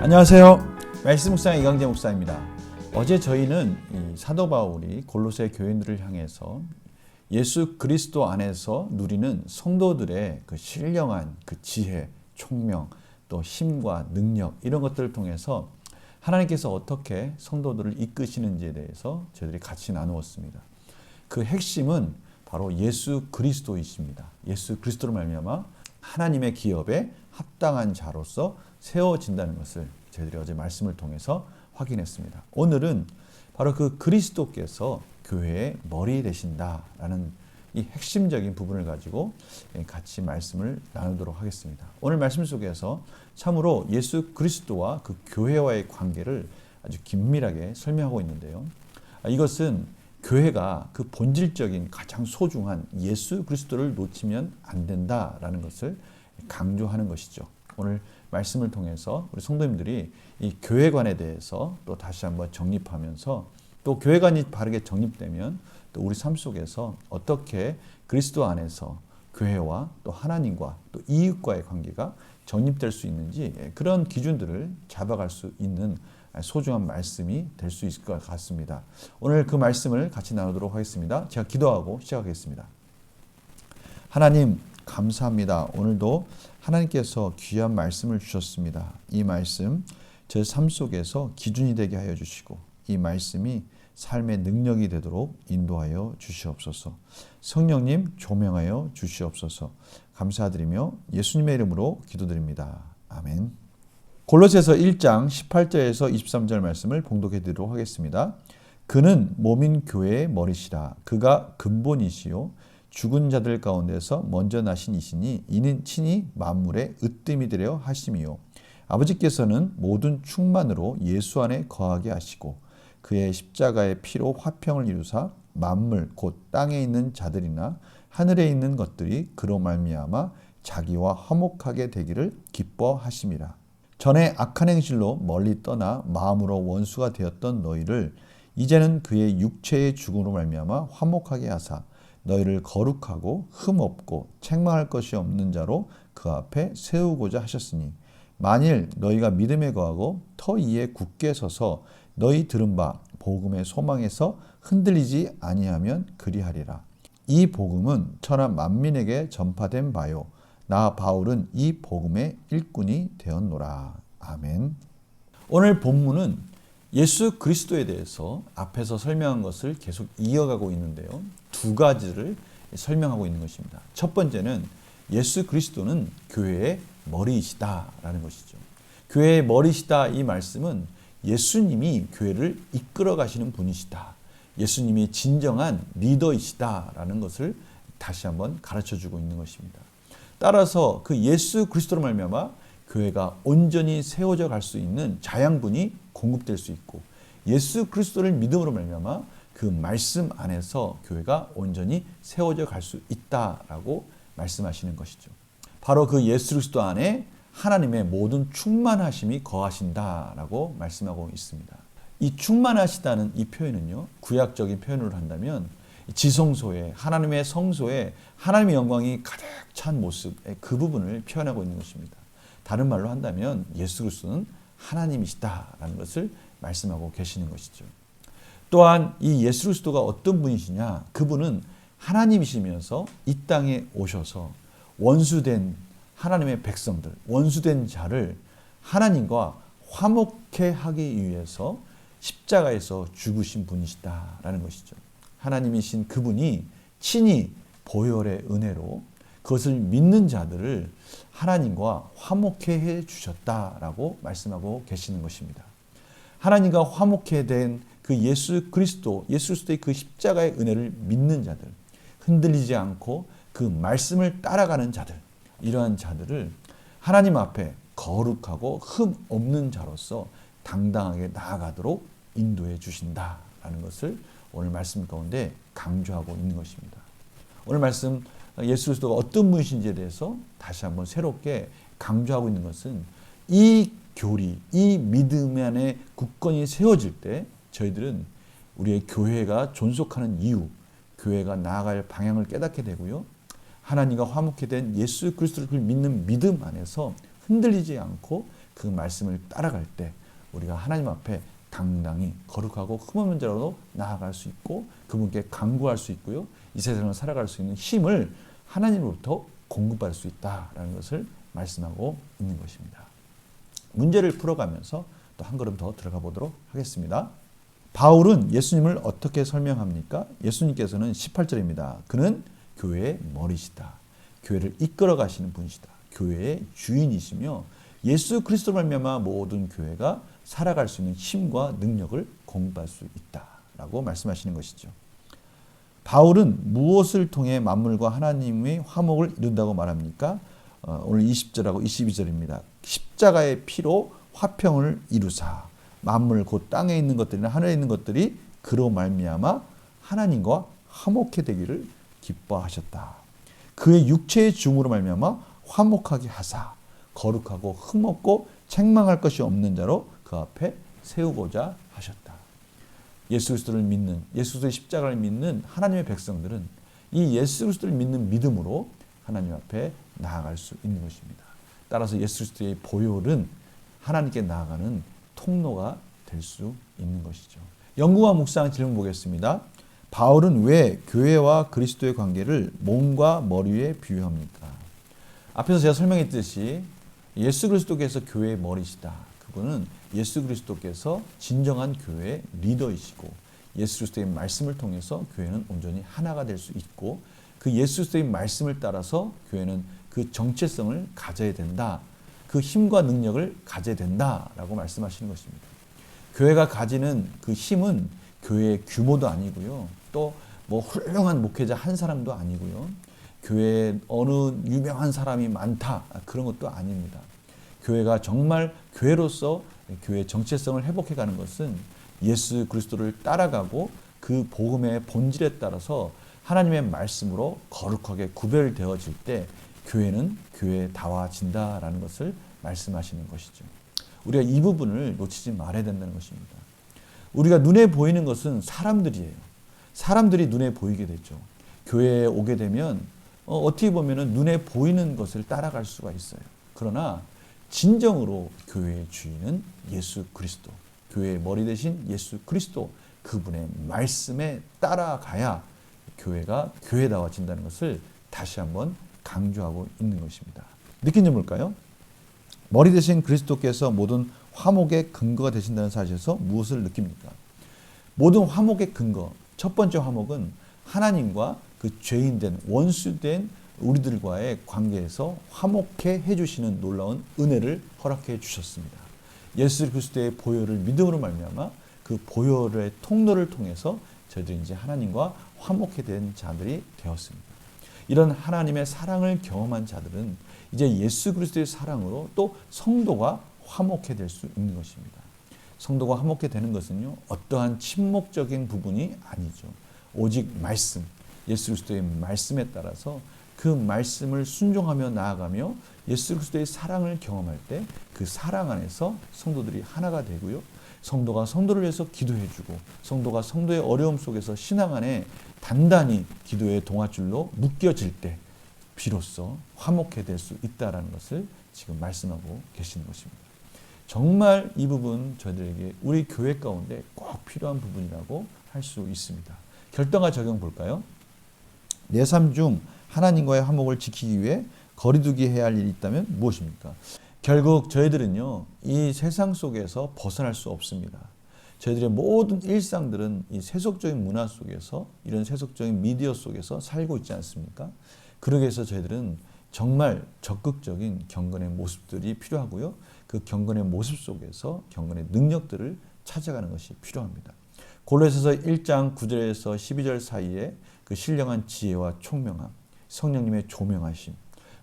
안녕하세요. 말씀 묵상 이강재 목사입니다. 어제 저희는 이 사도 바울이 골로새 교인들을 향해서 예수 그리스도 안에서 누리는 성도들의 그 신령한 그 지혜, 총명, 또 힘과 능력 이런 것들을 통해서 하나님께서 어떻게 성도들을 이끄시는지에 대해서 저희들이 같이 나누었습니다. 그 핵심은 바로 예수 그리스도이십니다. 예수 그리스도로 말미암아 하나님의 기업에 합당한 자로서 세워진다는 것을 저희들이 어제 말씀을 통해서 확인했습니다. 오늘은 바로 그 그리스도께서 교회의 머리 되신다라는 이 핵심적인 부분을 가지고 같이 말씀을 나누도록 하겠습니다. 오늘 말씀 속에서 참으로 예수 그리스도와 그 교회와의 관계를 아주 긴밀하게 설명하고 있는데요. 이것은 교회가 그 본질적인 가장 소중한 예수 그리스도를 놓치면 안 된다라는 것을 강조하는 것이죠. 오늘 말씀을 통해서 우리 성도님들이 이 교회관에 대해서 또 다시 한번 정립하면서 또 교회관이 바르게 정립되면 또 우리 삶 속에서 어떻게 그리스도 안에서 교회와 또 하나님과 또 이웃과의 관계가 정립될 수 있는지 그런 기준들을 잡아갈 수 있는 소중한 말씀이 될 수 있을 것 같습니다. 오늘 그 말씀을 같이 나누도록 하겠습니다. 제가 기도하고 시작하겠습니다. 하나님 감사합니다. 오늘도 하나님께서 귀한 말씀을 주셨습니다. 이 말씀 제 삶 속에서 기준이 되게 하여 주시고 이 말씀이 삶의 능력이 되도록 인도하여 주시옵소서. 성령님 조명하여 주시옵소서. 감사드리며 예수님의 이름으로 기도드립니다. 아멘. 골로새서 1장 18절에서 23절 말씀을 봉독해 드리도록 하겠습니다. 그는 몸인 교회의 머리시라. 그가 근본이시요 죽은 자들 가운데서 먼저 나신 이시니 이는 친히 만물의 으뜸이 되려 하심이요 아버지께서는 모든 충만으로 예수 안에 거하게 하시고 그의 십자가의 피로 화평을 이루사 만물 곧 땅에 있는 자들이나 하늘에 있는 것들이 그로 말미암아 자기와 화목하게 되기를 기뻐하심이라 전에 악한 행실로 멀리 떠나 마음으로 원수가 되었던 너희를 이제는 그의 육체의 죽음으로 말미암아 화목하게 하사 너희를 거룩하고 흠 없고 책망할 것이 없는 자로 그 앞에 세우고자 하셨으니 만일 너희가 믿음에 거하고 터 위에 굳게 서서 너희 들은 바 복음의 소망에서 흔들리지 아니하면 그리하리라. 이 복음은 천하 만민에게 전파된 바요. 나 바울은 이 복음의 일꾼이 되었노라. 아멘. 오늘 본문은 예수 그리스도에 대해서 앞에서 설명한 것을 계속 이어가고 있는데요. 두 가지를 설명하고 있는 것입니다. 첫 번째는 예수 그리스도는 교회의 머리이시다라는 것이죠. 교회의 머리시다 이 말씀은 예수님이 교회를 이끌어 가시는 분이시다. 예수님이 진정한 리더이시다라는 것을 다시 한번 가르쳐 주고 있는 것입니다. 따라서 그 예수 그리스도로 말미암아 교회가 온전히 세워져 갈 수 있는 자양분이 공급될 수 있고 예수 그리스도를 믿음으로 말미암아 그 말씀 안에서 교회가 온전히 세워져 갈 수 있다라고 말씀하시는 것이죠. 바로 그 예수 그리스도 안에 하나님의 모든 충만하심이 거하신다라고 말씀하고 있습니다. 이 충만하시다는 이 표현은요. 구약적인 표현으로 한다면 지성소에 하나님의 성소에 하나님의 영광이 가득 찬 모습 그 부분을 표현하고 있는 것입니다. 다른 말로 한다면 예수 그리스도는 하나님이시다라는 것을 말씀하고 계시는 것이죠. 또한 이 예수 그리스도가 어떤 분이시냐? 그분은 하나님이시면서 이 땅에 오셔서 원수된 하나님의 백성들, 원수된 자를 하나님과 화목해 하기 위해서 십자가에서 죽으신 분이시다라는 것이죠. 하나님이신 그분이 친히 보혈의 은혜로 그것을 믿는 자들을 하나님과 화목해 해 주셨다라고 말씀하고 계시는 것입니다. 하나님과 화목해 된 그 예수 그리스도, 예수 그리스도의 그 십자가의 은혜를 믿는 자들, 흔들리지 않고 그 말씀을 따라가는 자들, 이러한 자들을 하나님 앞에 거룩하고 흠 없는 자로서 당당하게 나아가도록 인도해 주신다라는 것을 오늘 말씀 가운데 강조하고 있는 것입니다. 오늘 말씀 예수 그리스도가 어떤 분이신지에 대해서 다시 한번 새롭게 강조하고 있는 것은 이 교리, 이 믿음 안에 굳건히 세워질 때 저희들은 우리의 교회가 존속하는 이유, 교회가 나아갈 방향을 깨닫게 되고요. 하나님과 화목해 된 예수 그리스도를 믿는 믿음 안에서 흔들리지 않고 그 말씀을 따라갈 때 우리가 하나님 앞에 당당히 거룩하고 흠없는 자로 나아갈 수 있고 그분께 간구할 수 있고요. 이 세상을 살아갈 수 있는 힘을 하나님으로부터 공급할 수 있다라는 것을 말씀하고 있는 것입니다. 문제를 풀어가면서 또 한 걸음 더 들어가 보도록 하겠습니다. 바울은 예수님을 어떻게 설명합니까? 예수님께서는 18절입니다. 그는 교회의 머리시다. 교회를 이끌어 가시는 분이시다. 교회의 주인이시며 예수 그리스도 말미암아 모든 교회가 살아갈 수 있는 힘과 능력을 공부할 수 있다라고 말씀하시는 것이죠. 바울은 무엇을 통해 만물과 하나님의 화목을 이룬다고 말합니까? 어, 오늘 20절하고 22절입니다. 십자가의 피로 화평을 이루사 만물 곧 땅에 있는 것들이나 하늘에 있는 것들이 그로 말미암아 하나님과 화목해 되기를 기뻐하셨다. 그의 육체의 중으로 말미암아 화목하게 하사 거룩하고 흠없고 책망할 것이 없는 자로 그 앞에 세우고자 하셨다. 예수 그리스도를 믿는 예수 그리스도의 십자가를 믿는 하나님의 백성들은 이 예수 그리스도를 믿는 믿음으로 하나님 앞에 나아갈 수 있는 것입니다. 따라서 예수 그리스도의 보혈은 하나님께 나아가는 통로가 될 수 있는 것이죠. 연구와 묵상 질문 보겠습니다. 바울은 왜 교회와 그리스도의 관계를 몸과 머리에 비유합니까? 앞에서 제가 설명했듯이 예수 그리스도께서 교회의 머리시다. 그분은 예수 그리스도께서 진정한 교회의 리더이시고 예수 그리스도의 말씀을 통해서 교회는 온전히 하나가 될 수 있고 그 예수 그리스도의 말씀을 따라서 교회는 그 정체성을 가져야 된다. 그 힘과 능력을 가져야 된다라고 말씀하시는 것입니다. 교회가 가지는 그 힘은 교회의 규모도 아니고요. 또 뭐 훌륭한 목회자 한 사람도 아니고요. 교회에 어느 유명한 사람이 많다. 그런 것도 아닙니다. 교회가 정말 교회로서 교회의 정체성을 회복해 가는 것은 예수 그리스도를 따라가고 그 복음의 본질에 따라서 하나님의 말씀으로 거룩하게 구별되어질 때 교회는 교회다워진다라는 것을 말씀하시는 것이죠. 우리가 이 부분을 놓치지 말아야 된다는 것입니다. 우리가 눈에 보이는 것은 사람들이에요. 사람들이 눈에 보이게 되죠. 교회에 오게 되면 어, 어떻게 보면 눈에 보이는 것을 따라갈 수가 있어요. 그러나 진정으로 교회의 주인은 예수 그리스도, 교회의 머리 대신 예수 그리스도 그분의 말씀에 따라가야 교회가 교회다워진다는 것을 다시 한번 강조하고 있는 것입니다. 느낀 점 뭘까요? 머리 대신 그리스도께서 모든 화목의 근거가 되신다는 사실에서 무엇을 느낍니까? 모든 화목의 근거, 첫 번째 화목은 하나님과 그 죄인된 원수된 우리들과의 관계에서 화목해 해주시는 놀라운 은혜를 허락해 주셨습니다. 예수 그리스도의 보혈을 믿음으로 말미암아 그 보혈의 통로를 통해서 저희들이 이제 하나님과 화목해 된 자들이 되었습니다. 이런 하나님의 사랑을 경험한 자들은 이제 예수 그리스도의 사랑으로 또 성도가 화목해 될 수 있는 것입니다. 성도가 화목해 되는 것은요 어떠한 침묵적인 부분이 아니죠. 오직 말씀, 예수 그리스도의 말씀에 따라서 그 말씀을 순종하며 나아가며 예수 그리스도의 사랑을 경험할 때 그 사랑 안에서 성도들이 하나가 되고요. 성도가 성도를 위해서 기도해주고 성도가 성도의 어려움 속에서 신앙 안에 단단히 기도의 동아줄로 묶여질 때 비로소 화목해 될 수 있다라는 것을 지금 말씀하고 계시는 것입니다. 정말 이 부분 저희들에게 우리 교회 가운데 꼭 필요한 부분이라고 할 수 있습니다. 결정과 적용 볼까요? 내삶중 하나님과의 화목을 지키기 위해 거리두기 해야 할 일이 있다면 무엇입니까? 결국 저희들은요, 이 세상 속에서 벗어날 수 없습니다. 저희들의 모든 일상들은 이 세속적인 문화 속에서 이런 세속적인 미디어 속에서 살고 있지 않습니까? 그러기 위해서 저희들은 정말 적극적인 경건의 모습들이 필요하고요. 그 경건의 모습 속에서 경건의 능력들을 찾아가는 것이 필요합니다. 골로새서 1장 9절에서 12절 사이에 그 신령한 지혜와 총명함, 성령님의 조명하심,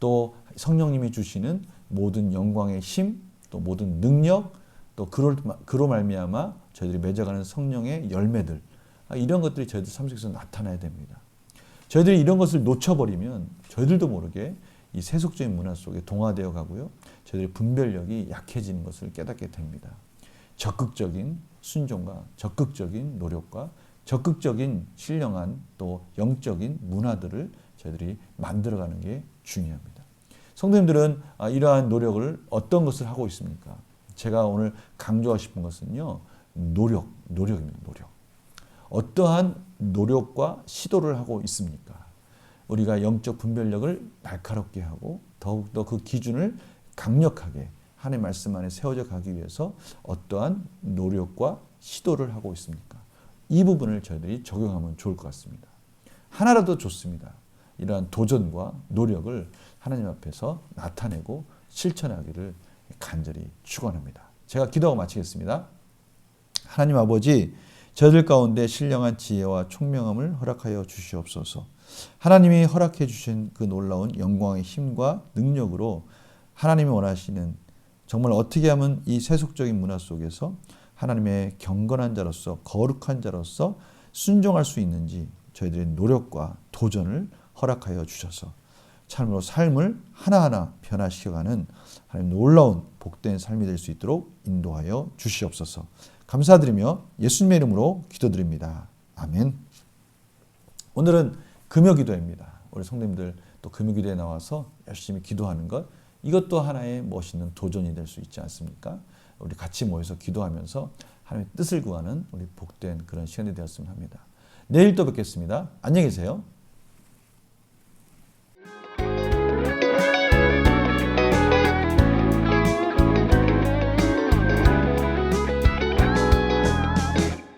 또 성령님이 주시는 모든 영광의 힘, 또 모든 능력, 또 그로, 그로 말미암아 저희들이 맺어가는 성령의 열매들 아, 이런 것들이 저희들 삶 속에서 나타나야 됩니다. 저희들이 이런 것을 놓쳐버리면 저희들도 모르게 이 세속적인 문화 속에 동화되어 가고요. 저희들의 분별력이 약해지는 것을 깨닫게 됩니다. 적극적인 순종과 적극적인 노력과 적극적인 신령한 또 영적인 문화들을 저희들이 만들어가는 게 중요합니다. 성도님들은 아, 이러한 노력을 어떤 것을 하고 있습니까? 제가 오늘 강조하고 싶은 것은요, 노력, 노력입니다. 노력. 어떠한 노력과 시도를 하고 있습니까? 우리가 영적 분별력을 날카롭게 하고 더욱더 그 기준을 강력하게 하나님의 말씀 안에 세워져 가기 위해서 어떠한 노력과 시도를 하고 있습니까? 이 부분을 저희들이 적용하면 좋을 것 같습니다. 하나라도 좋습니다. 이러한 도전과 노력을 하나님 앞에서 나타내고 실천하기를 간절히 축원합니다. 제가 기도하고 마치겠습니다. 하나님 아버지, 저들 가운데 신령한 지혜와 총명함을 허락하여 주시옵소서. 하나님이 허락해 주신 그 놀라운 영광의 힘과 능력으로 하나님이 원하시는 정말 어떻게 하면 이 세속적인 문화 속에서 하나님의 경건한 자로서 거룩한 자로서 순종할 수 있는지 저희들의 노력과 도전을 허락하여 주셔서 참으로 삶을 하나하나 변화시켜가는 하나님 놀라운 복된 삶이 될 수 있도록 인도하여 주시옵소서. 감사드리며 예수님의 이름으로 기도드립니다. 아멘. 오늘은 금요 기도입니다. 우리 성도님들 또 금요 기도에 나와서 열심히 기도하는 것 이것도 하나의 멋있는 도전이 될 수 있지 않습니까? 우리 같이 모여서 기도하면서 하나님의 뜻을 구하는 우리 복된 그런 시간이 되었으면 합니다. 내일 또 뵙겠습니다. 안녕히 계세요.